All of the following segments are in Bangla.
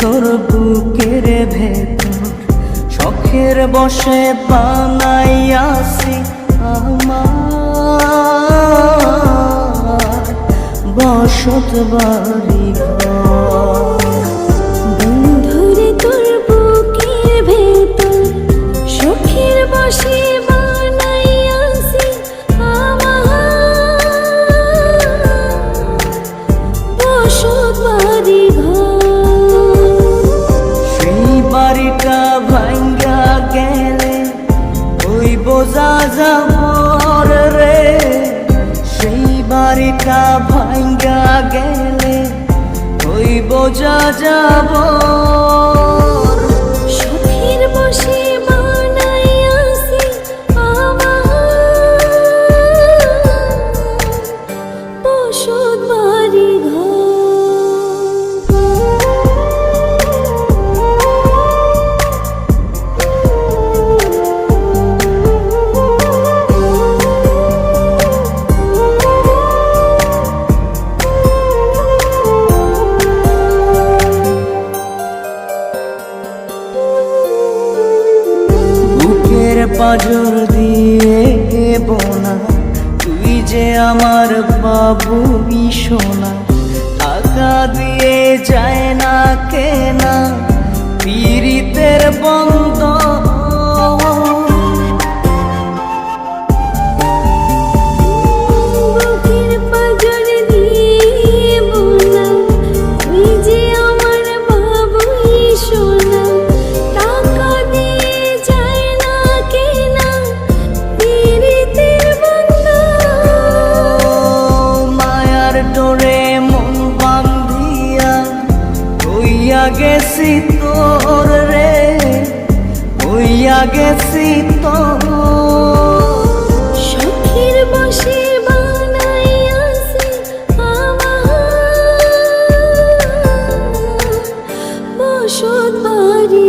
তোর বুকের ভেতর শখের বসে বানাইয়াছি আমার। বসত বাড়ি বোঝা যাব রে সেই বাড়িটা ভাঙ্গা গেলে ওই বোঝা যাব। পাজর দিয়ে বোনা তুই যে আমার বাবু সোনা টাকা দিয়ে যায় না কেনা। পীড়িতের বন্ধ গেছি তোর রে হইয়া গেছি তোর। সখীর বসে বসত বাড়ি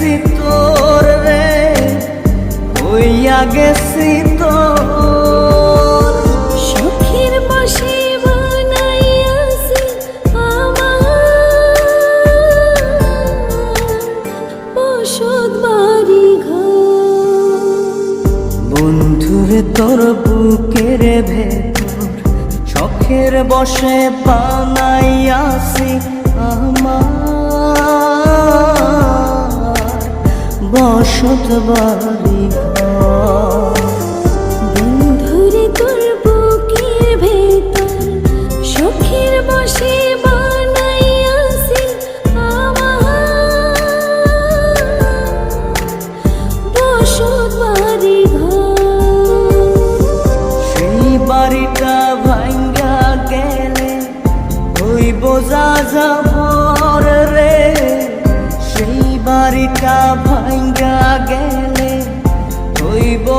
গেছি তোর রে হইয়া গেছি তোর। সুখের বসে বন্ধুরে তোর বুকের ভেতর শখের বসে বানাইয়াছি বসত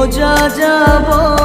বোঝা যাব